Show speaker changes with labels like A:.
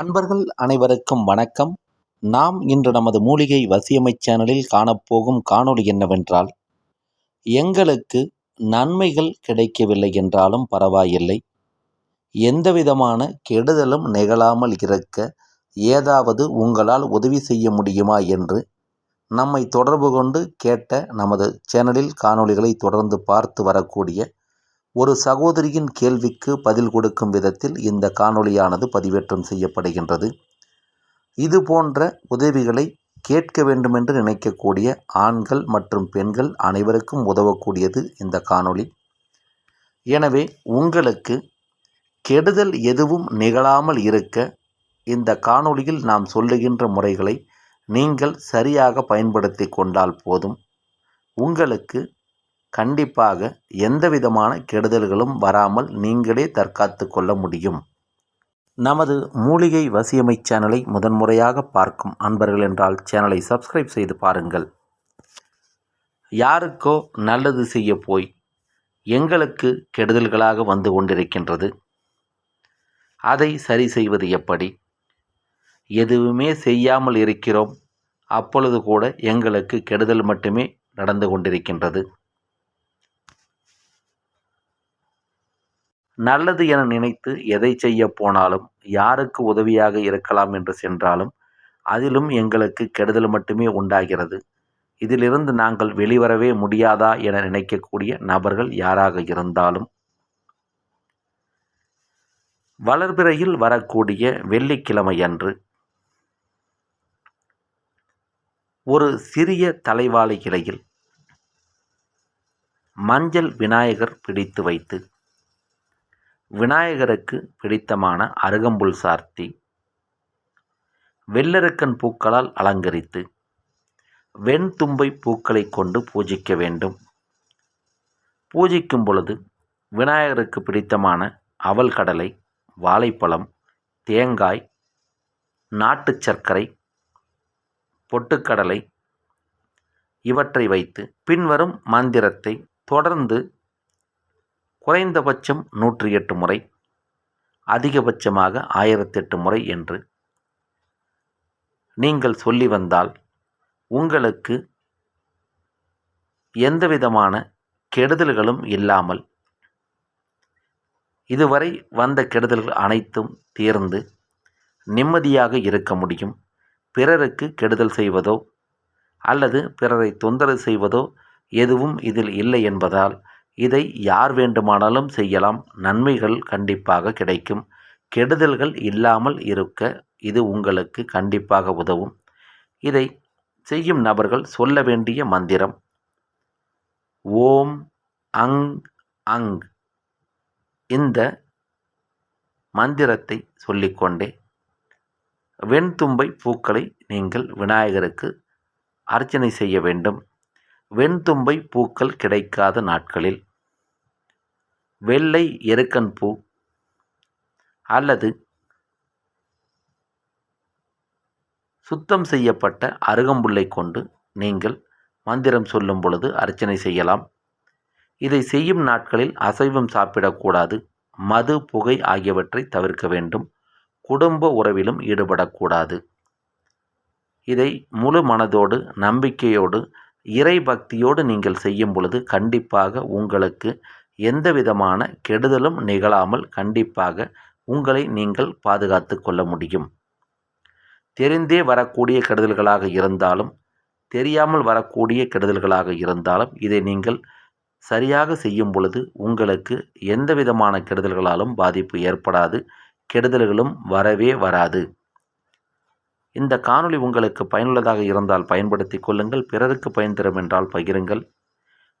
A: அன்பர்கள் அனைவருக்கும் வணக்கம். நாம் இன்று நமது மூலிகை வசியமை சேனலில் காணப்போகும் காணொளி என்னவென்றால் எங்களுக்கு நன்மைகள் கிடைக்கவில்லை என்றாலும் பரவாயில்லை. எந்தவிதமான கெடுதலும் நிகழாமல் இருக்க ஏதாவது உங்களால் உதவி செய்ய முடியுமா என்று நம்மை தொடர்பு கொண்டு கேட்ட நமது சேனலில் காணொளிகளை தொடர்ந்து பார்த்து வரக்கூடிய ஒரு சகோதரியின் கேள்விக்கு பதில் கொடுக்கும் விதத்தில் இந்த காணொளியானது பதிவேற்றம் செய்யப்படுகின்றது. இது போன்ற உதவிகளை கேட்க வேண்டுமென்று நினைக்கக்கூடிய ஆண்கள் மற்றும் பெண்கள் அனைவருக்கும் உதவக்கூடியது இந்த காணொளி. எனவே உங்களுக்கு கெடுதல் எதுவும் நிகழாமல் இருக்க இந்த காணொளியில் நாம் சொல்லுகின்ற முறைகளை நீங்கள் சரியாக பயன்படுத்தி கொண்டால் போதும். உங்களுக்கு கண்டிப்பாக எந்த விதமான கெடுதல்களும் வராமல் நீங்களே தற்காத்து கொள்ள முடியும். நமது மூலிகை வசியமை சேனலை முதன்முறையாக பார்க்கும் அன்பர்கள் என்றால் சேனலை சப்ஸ்கிரைப் செய்து பாருங்கள். யாருக்கோ நல்லது செய்ய போய் எங்களுக்கு கெடுதல்களாக வந்து கொண்டிருக்கின்றது. அதை சரி செய்வது எப்படி? எதுவுமே செய்யாமல் இருக்கிறோம். அப்பொழுது கூட எங்களுக்கு கெடுதல் மட்டுமே நடந்து கொண்டிருக்கின்றது. நல்லது என நினைத்து எதை செய்ய போனாலும் யாருக்கு உதவியாக இருக்கலாம் என்று சென்றாலும் அதிலும் எங்களுக்கு கெடுதல் மட்டுமே உண்டாகிறது. இதிலிருந்து நாங்கள் வெளிவரவே முடியாதா என நினைக்கக்கூடிய நபர்கள் யாராக இருந்தாலும் வளர்பிறையில் வரக்கூடிய வெள்ளிக்கிழமையன்று ஒரு சிறிய தலைவாழை இலையில் மஞ்சள் விநாயகர் பிடித்து வைத்து விநாயகருக்கு பிடித்தமான அருகம்புல் சார்த்தி. வெள்ளருக்கன் பூக்களால் அலங்கரித்து வெண்தும்பை பூக்களை கொண்டு பூஜிக்க வேண்டும். பூஜிக்கும் பொழுது விநாயகருக்கு பிடித்தமான அவல் கடலை வாழைப்பழம் தேங்காய் நாட்டு சர்க்கரை பொட்டுக்கடலை இவற்றை வைத்து பின்வரும் மந்திரத்தை தொடர்ந்து குறைந்தபட்சம் நூற்றி எட்டு முறை அதிகபட்சமாக ஆயிரத்தெட்டு முறை என்று நீங்கள் சொல்லி வந்தால் உங்களுக்கு எந்தவிதமான கெடுதல்களும் இல்லாமல் இதுவரை வந்த கெடுதல்கள் அனைத்தும் தீர்ந்து நிம்மதியாக இருக்க முடியும். பிறருக்கு கெடுதல் செய்வதோ அல்லது பிறரை தொந்தரவு செய்வதோ எதுவும் இதில் இல்லை என்பதால் இதை யார் வேண்டுமானாலும் செய்யலாம். நன்மைகள் கண்டிப்பாக கிடைக்கும். கெடுதல்கள் இல்லாமல் இருக்க இது உங்களுக்கு கண்டிப்பாக உதவும். இதை செய்யும் நபர்கள் சொல்ல வேண்டிய மந்திரம். ஓம் அங் அங். இந்த மந்திரத்தை சொல்லிக்கொண்டே. வெண்தும்பை பூக்களை நீங்கள் விநாயகருக்கு அர்ச்சனை செய்ய வேண்டும். வெண்தும்பை பூக்கள் கிடைக்காத நாட்களில். வெள்ளை எருக்கன் பூ அல்லது சுத்தம் செய்யப்பட்ட அருகம்புல்லை கொண்டு நீங்கள் மந்திரம் சொல்லும் பொழுது அர்ச்சனை செய்யலாம். இதை செய்யும் நாட்களில் அசைவம் சாப்பிடக்கூடாது. மது புகை ஆகியவற்றை தவிர்க்க வேண்டும். குடும்ப உறவிலும் ஈடுபடக்கூடாது. இதை முழு மனதோடு நம்பிக்கையோடு இறை பக்தியோடு நீங்கள் செய்யும் பொழுது கண்டிப்பாக உங்களுக்கு எந்த விதமான கெடுதலும் நிகழாமல் கண்டிப்பாக உங்களை நீங்கள் பாதுகாத்து கொள்ள முடியும். தெரிந்தே வரக்கூடிய கெடுதல்களாக இருந்தாலும் தெரியாமல் வரக்கூடிய கெடுதல்களாக இருந்தாலும் இதை நீங்கள் சரியாக செய்யும் பொழுது உங்களுக்கு எந்த விதமான கெடுதல்களாலும் பாதிப்பு ஏற்படாது கெடுதல்களும் வரவே வராது. இந்த காணொளி உங்களுக்கு பயனுள்ளதாக இருந்தால் பயன்படுத்தி கொள்ளுங்கள் பிறருக்கு பயன் தரும் என்றால் பகிருங்கள்.